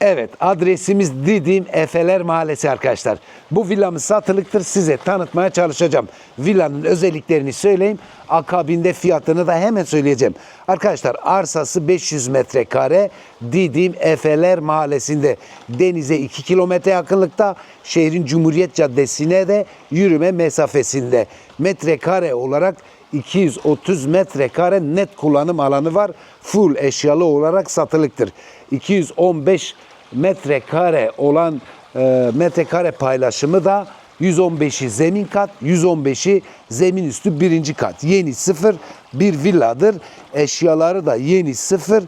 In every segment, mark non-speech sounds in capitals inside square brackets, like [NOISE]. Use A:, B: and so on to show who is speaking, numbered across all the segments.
A: Evet adresimiz Didim Efeler Mahallesi arkadaşlar. Bu villamız satılıktır size tanıtmaya çalışacağım. Villanın özelliklerini söyleyeyim. Akabinde fiyatını da hemen söyleyeceğim. Arkadaşlar arsası 500 metrekare Didim Efeler Mahallesi'nde. Denize 2 kilometre yakınlıkta şehrin Cumhuriyet Caddesi'ne de yürüme mesafesinde. Metrekare olarak 230 metrekare net kullanım alanı var. Full eşyalı olarak satılıktır. 215 metrekare olan e, metrekare paylaşımı da 115'i zemin kat, 115'i zemin üstü birinci kat. Yeni sıfır bir villadır. Eşyaları da yeni sıfır.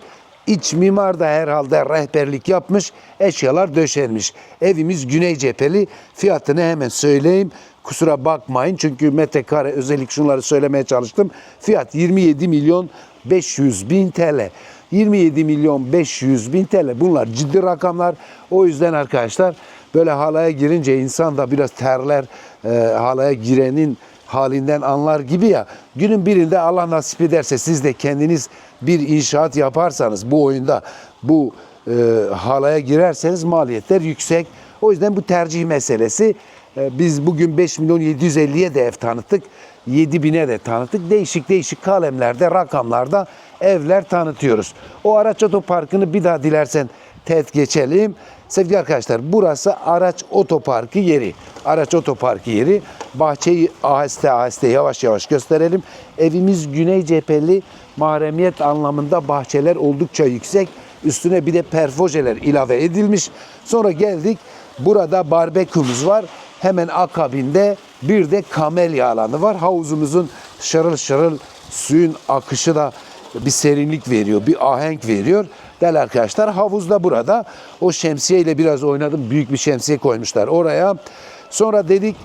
A: İç mimar da herhalde rehberlik yapmış, eşyalar döşenmiş. Evimiz güney cepheli. Fiyatını hemen söyleyeyim. Kusura bakmayın çünkü metrekare özellik şunları söylemeye çalıştım. Fiyat 27 milyon 500 bin TL. 27 milyon 500 bin TL. Bunlar ciddi rakamlar. O yüzden arkadaşlar böyle halaya girince insan da biraz terler. E, halaya girenin halinden anlar gibi ya. Günün birinde Allah nasip ederse siz de kendiniz bir inşaat yaparsanız bu oyunda bu e, halaya girerseniz maliyetler yüksek. O yüzden bu tercih meselesi. E, biz bugün 5 milyon 750'ye de ev tanıttık. 7 bine de tanıttık. Değişik değişik kalemlerde, rakamlarda evler tanıtıyoruz. O araç otoparkını bir daha dilersen teğet geçelim. Sevgili arkadaşlar burası araç otoparkı yeri. Araç otoparkı yeri. Bahçeyi aheste aheste yavaş yavaş gösterelim. Evimiz güney cepheli mahremiyet anlamında bahçeler oldukça yüksek. Üstüne bir de perfojeler ilave edilmiş. Sonra geldik. Burada barbekümüz var. Hemen akabinde bir de kamelya alanı var. Havuzumuzun şarıl şarıl suyun akışı da bir serinlik veriyor, bir ahenk veriyor. Değerli arkadaşlar havuz da burada. O şemsiye ile biraz oynadım. Büyük bir şemsiye koymuşlar oraya. Sonra dedik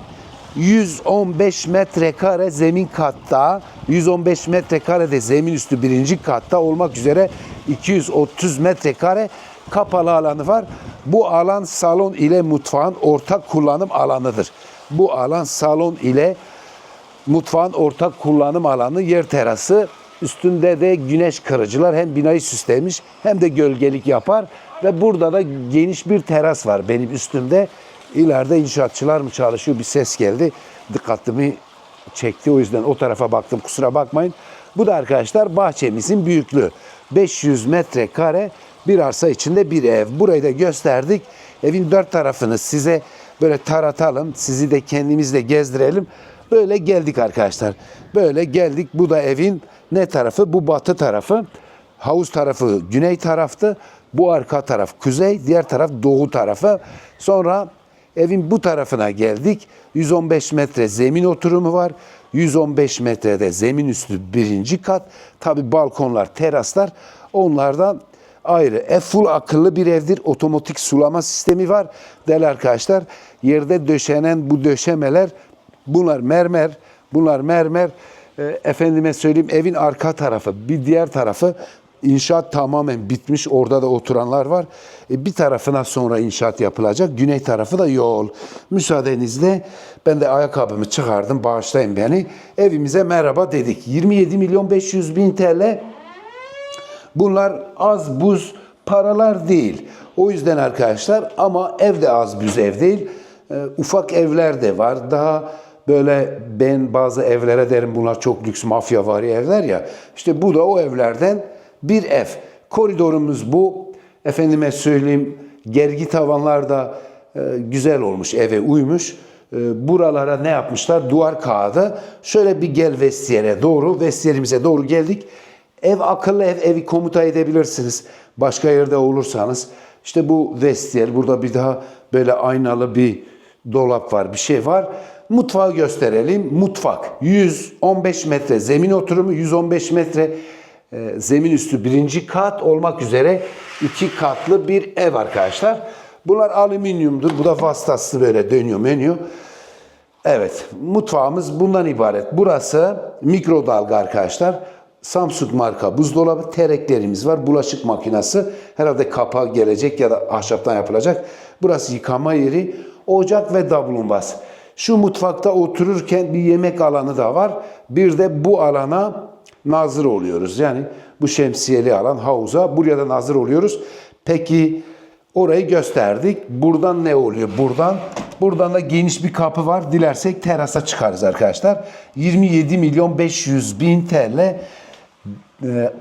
A: 115 metrekare zemin katta, 115 metrekare de zemin üstü birinci katta olmak üzere 230 metrekare kapalı alanı var. Bu alan salon ile mutfağın ortak kullanım alanıdır. Bu alan salon ile mutfağın ortak kullanım alanı yer terası. Üstünde de güneş kırıcılar hem binayı süslemiş hem de gölgelik yapar. Ve burada da geniş bir teras var benim üstümde. İleride inşaatçılar mı çalışıyor bir ses geldi. Dikkatimi çekti o yüzden o tarafa baktım kusura bakmayın. Bu da arkadaşlar bahçemizin büyüklüğü. 500 metrekare bir arsa içinde bir ev. Burayı da gösterdik. Evin dört tarafını size böyle taratalım. Sizi de kendimizle gezdirelim. Böyle geldik arkadaşlar. Böyle geldik. Bu da evin ne tarafı? Bu batı tarafı. Havuz tarafı güney taraftı. Bu arka taraf kuzey, diğer taraf doğu tarafı. Sonra evin bu tarafına geldik. 115 metre zemin oturumu var. 115 metrede zemin üstü birinci kat. Tabi balkonlar, teraslar onlardan ayrı. E full akıllı bir evdir. Otomatik sulama sistemi var. Değerli arkadaşlar yerde döşenen bu döşemeler bunlar mermer. Bunlar mermer. E, efendime söyleyeyim evin arka tarafı bir diğer tarafı İnşaat tamamen bitmiş. Orada da oturanlar var. E, bir tarafına sonra inşaat yapılacak. Güney tarafı da yol. Müsaadenizle ben de ayakkabımı çıkardım. Bağışlayın beni. Evimize merhaba dedik. 27 milyon 500 bin TL. Bunlar az buz paralar değil. O yüzden arkadaşlar ama ev de az buz ev değil. E, ufak evler de var. Daha böyle ben bazı evlere derim bunlar çok lüks mafya var evler ya. İşte bu da o evlerden bir ev. Koridorumuz bu. Efendime söyleyeyim gergi tavanlar da e, güzel olmuş, eve uymuş. E, buralara ne yapmışlar? Duvar kağıdı. Şöyle bir gel vestiyere doğru, vestiyerimize doğru geldik. Ev akıllı ev, evi komuta edebilirsiniz. Başka yerde olursanız. İşte bu vestiyer, burada bir daha böyle aynalı bir dolap var, bir şey var. Mutfağı gösterelim. Mutfak 115 metre zemin oturumu, 115 metre e, zemin üstü birinci kat olmak üzere iki katlı bir ev arkadaşlar. Bunlar alüminyumdur. Bu da vasıtası böyle dönüyor menüyor. Evet mutfağımız bundan ibaret. Burası mikrodalga arkadaşlar. Samsung marka buzdolabı, tereklerimiz var. Bulaşık makinesi. Herhalde kapağı gelecek ya da ahşaptan yapılacak. Burası yıkama yeri. Ocak ve davlumbaz. Şu mutfakta otururken bir yemek alanı da var. Bir de bu alana nazır oluyoruz. Yani bu şemsiyeli alan havuza buraya da nazır oluyoruz. Peki Orayı gösterdik. Buradan ne oluyor? Buradan buradan da geniş bir kapı var. Dilersek terasa çıkarız arkadaşlar. 27 milyon 500 bin TL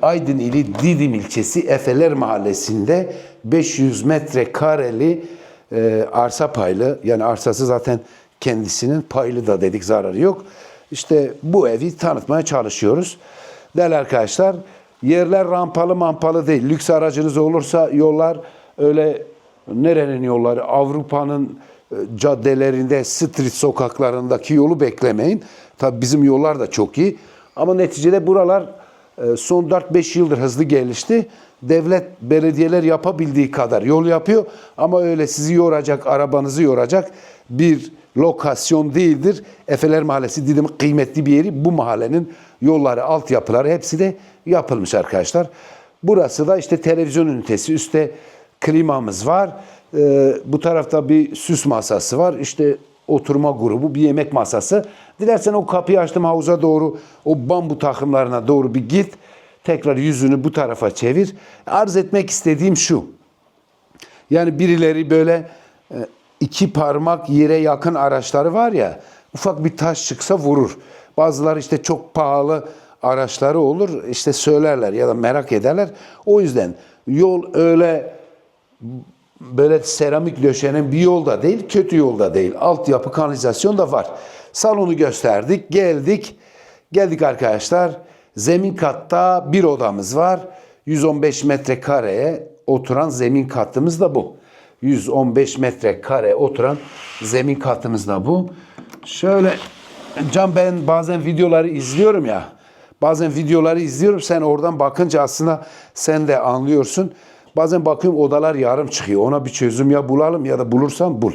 A: Aydın ili Didim ilçesi Efeler mahallesinde 500 metrekareli e, arsa paylı yani arsası zaten kendisinin paylı da dedik zararı yok. İşte bu evi tanıtmaya çalışıyoruz. Değerli arkadaşlar yerler rampalı mampalı değil. Lüks aracınız olursa yollar öyle nerenin yolları Avrupa'nın e, caddelerinde, street sokaklarındaki yolu beklemeyin. Tabii bizim yollar da çok iyi. Ama neticede buralar son 4-5 yıldır hızlı gelişti. Devlet, belediyeler yapabildiği kadar yol yapıyor. Ama öyle sizi yoracak, arabanızı yoracak bir lokasyon değildir. Efeler Mahallesi dedim kıymetli bir yeri. Bu mahallenin yolları, altyapıları hepsi de yapılmış arkadaşlar. Burası da işte televizyon ünitesi. Üstte klimamız var. Ee, bu tarafta bir süs masası var. İşte oturma grubu, bir yemek masası. Dilersen o kapıyı açtım havuza doğru, o bambu takımlarına doğru bir git. Tekrar yüzünü bu tarafa çevir. Arz etmek istediğim şu. Yani birileri böyle e, iki parmak yere yakın araçları var ya, ufak bir taş çıksa vurur. Bazıları işte çok pahalı araçları olur, işte söylerler ya da merak ederler. O yüzden yol öyle böyle seramik döşenen bir yolda değil, kötü yolda değil. Altyapı, kanalizasyon da var. Salonu gösterdik, geldik. Geldik arkadaşlar. Zemin katta bir odamız var. 115 metrekareye oturan zemin kattımız da bu. 115 metrekare oturan zemin kattımız da bu. Şöyle Can ben bazen videoları izliyorum ya. Bazen videoları izliyorum. Sen oradan bakınca aslında sen de anlıyorsun. Bazen bakıyorum odalar yarım çıkıyor. Ona bir çözüm ya bulalım ya da bulursan bul.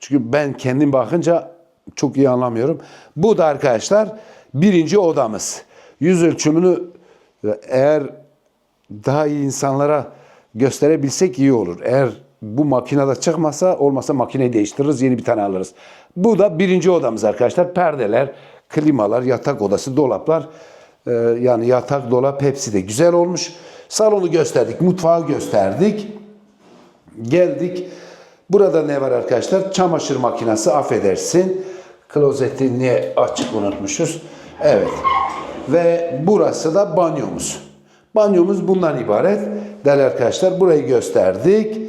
A: Çünkü ben kendim bakınca çok iyi anlamıyorum. Bu da arkadaşlar birinci odamız. Yüz ölçümünü eğer daha iyi insanlara gösterebilsek iyi olur. Eğer bu makinede çıkmasa olmasa makineyi değiştiririz yeni bir tane alırız. Bu da birinci odamız arkadaşlar. Perdeler, klimalar, yatak odası, dolaplar. Ee, yani yatak, dolap hepsi de güzel olmuş. Salonu gösterdik, mutfağı gösterdik. Geldik. Burada ne var arkadaşlar? Çamaşır makinesi affedersin. Klozeti niye açık unutmuşuz? Evet. Ve burası da banyomuz. Banyomuz bundan ibaret. Değerli arkadaşlar burayı gösterdik.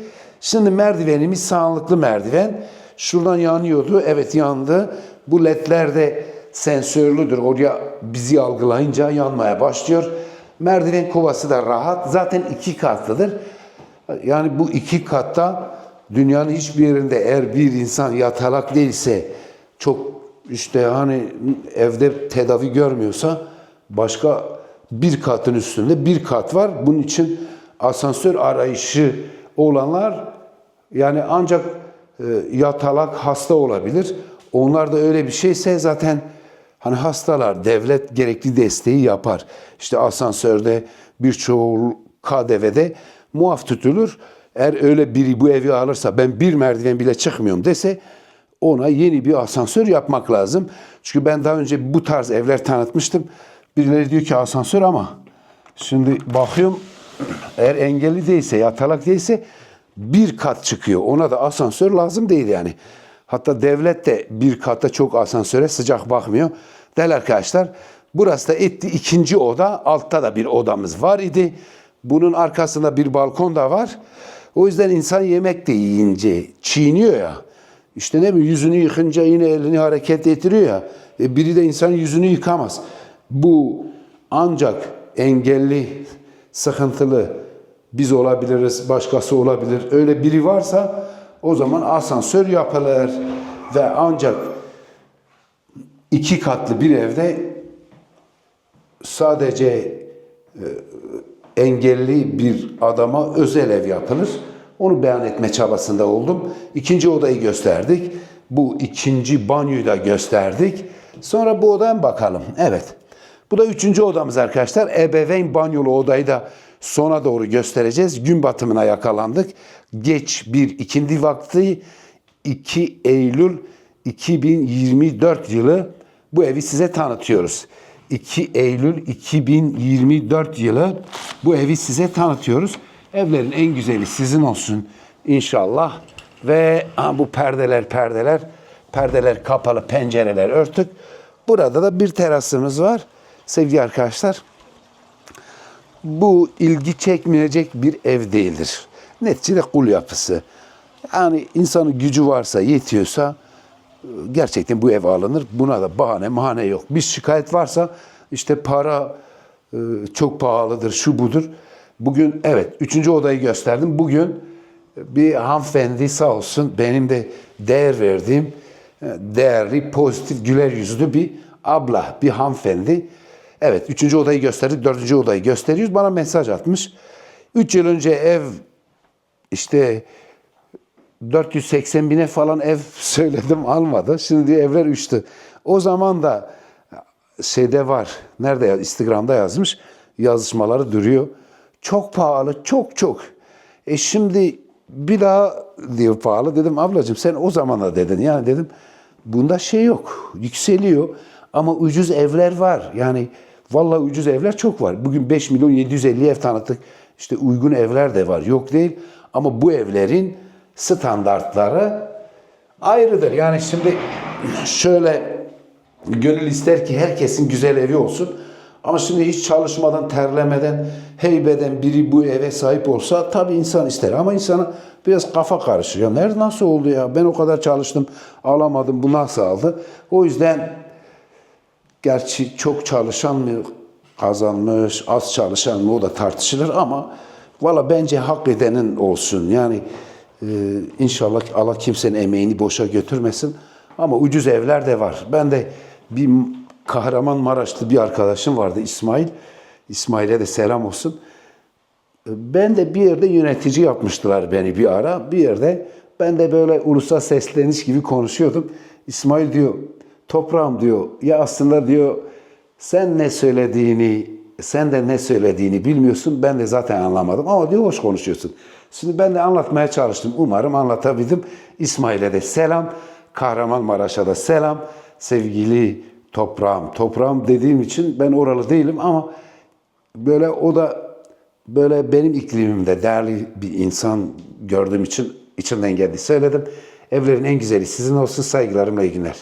A: Şimdi merdivenimiz sağlıklı merdiven. Şuradan yanıyordu. Evet yandı. Bu ledler de sensörlüdür. Oraya bizi algılayınca yanmaya başlıyor. Merdiven kovası da rahat. Zaten iki katlıdır. Yani bu iki katta dünyanın hiçbir yerinde eğer bir insan yatalak değilse çok işte hani evde tedavi görmüyorsa başka bir katın üstünde bir kat var. Bunun için asansör arayışı olanlar yani ancak e, yatalak hasta olabilir. Onlar da öyle bir şeyse zaten hani hastalar devlet gerekli desteği yapar. İşte asansörde birçoğu KDV'de muaf tutulur. Eğer öyle biri bu evi alırsa ben bir merdiven bile çıkmıyorum dese ona yeni bir asansör yapmak lazım. Çünkü ben daha önce bu tarz evler tanıtmıştım. Birileri diyor ki asansör ama şimdi bakıyorum eğer engelli değilse, yatalak değilse bir kat çıkıyor. Ona da asansör lazım değil yani. Hatta devlet de bir katta çok asansöre sıcak bakmıyor. Değerli arkadaşlar burası da etti ikinci oda. Altta da bir odamız var idi. Bunun arkasında bir balkon da var. O yüzden insan yemek de yiyince çiğniyor ya. İşte ne bileyim yüzünü yıkınca yine elini hareket ettiriyor ya. E biri de insanın yüzünü yıkamaz. Bu ancak engelli, sıkıntılı biz olabiliriz, başkası olabilir. Öyle biri varsa o zaman asansör yapılır ve ancak iki katlı bir evde sadece e, engelli bir adama özel ev yapılır. Onu beyan etme çabasında oldum. İkinci odayı gösterdik. Bu ikinci banyoyu da gösterdik. Sonra bu odaya bakalım. Evet. Bu da üçüncü odamız arkadaşlar. Ebeveyn banyolu odayı da sona doğru göstereceğiz. Gün batımına yakalandık. Geç bir ikindi vakti 2 Eylül 2024 yılı bu evi size tanıtıyoruz. 2 Eylül 2024 yılı bu evi size tanıtıyoruz. Evlerin en güzeli sizin olsun inşallah. Ve bu perdeler perdeler perdeler kapalı pencereler örtük. Burada da bir terasımız var sevgili arkadaşlar. Bu ilgi çekmeyecek bir ev değildir. Neticede kul yapısı. Yani insanın gücü varsa, yetiyorsa e, gerçekten bu ev alınır. Buna da bahane mahane yok. Bir şikayet varsa işte para e, çok pahalıdır, şu budur. Bugün evet üçüncü odayı gösterdim. Bugün bir hanımefendi sağ olsun benim de değer verdiğim e, değerli, pozitif, güler yüzlü bir abla, bir hanımefendi. Evet üçüncü odayı gösterdik, dördüncü odayı gösteriyoruz. Bana mesaj atmış. Üç yıl önce ev işte 480 bine falan ev [LAUGHS] söyledim almadı. Şimdi evler uçtu. O zaman da şeyde var. Nerede? Instagram'da yazmış. Yazışmaları duruyor. Çok pahalı. Çok çok. E şimdi bir daha diyor pahalı. Dedim ablacığım sen o zaman da dedin. Yani dedim bunda şey yok. Yükseliyor. Ama ucuz evler var. Yani vallahi ucuz evler çok var. Bugün 5 milyon 750 ev tanıttık. İşte uygun evler de var. Yok değil. Ama bu evlerin standartları ayrıdır. Yani şimdi şöyle gönül ister ki herkesin güzel evi olsun. Ama şimdi hiç çalışmadan, terlemeden, heybeden biri bu eve sahip olsa tabii insan ister. Ama insana biraz kafa karışıyor. Nerede nasıl oldu ya? Ben o kadar çalıştım, alamadım. Bu nasıl aldı? O yüzden gerçi çok çalışan mı kazanmış, az çalışan mı o da tartışılır ama valla bence hak edenin olsun. Yani e, inşallah Allah kimsenin emeğini boşa götürmesin. Ama ucuz evler de var. Ben de bir Kahramanmaraşlı bir arkadaşım vardı İsmail. İsmail'e de selam olsun. Ben de bir yerde yönetici yapmıştılar beni bir ara. Bir yerde ben de böyle ulusal sesleniş gibi konuşuyordum. İsmail diyor, toprağım diyor, ya aslında diyor sen ne söylediğini, sen de ne söylediğini bilmiyorsun. Ben de zaten anlamadım ama diyor hoş konuşuyorsun. Şimdi ben de anlatmaya çalıştım. Umarım anlatabildim. İsmail'e de selam. Kahramanmaraş'a da selam. Sevgili toprağım. Toprağım dediğim için ben oralı değilim ama böyle o da böyle benim iklimimde değerli bir insan gördüğüm için içimden geldi söyledim. Evlerin en güzeli sizin olsun saygılarımla iyi günler.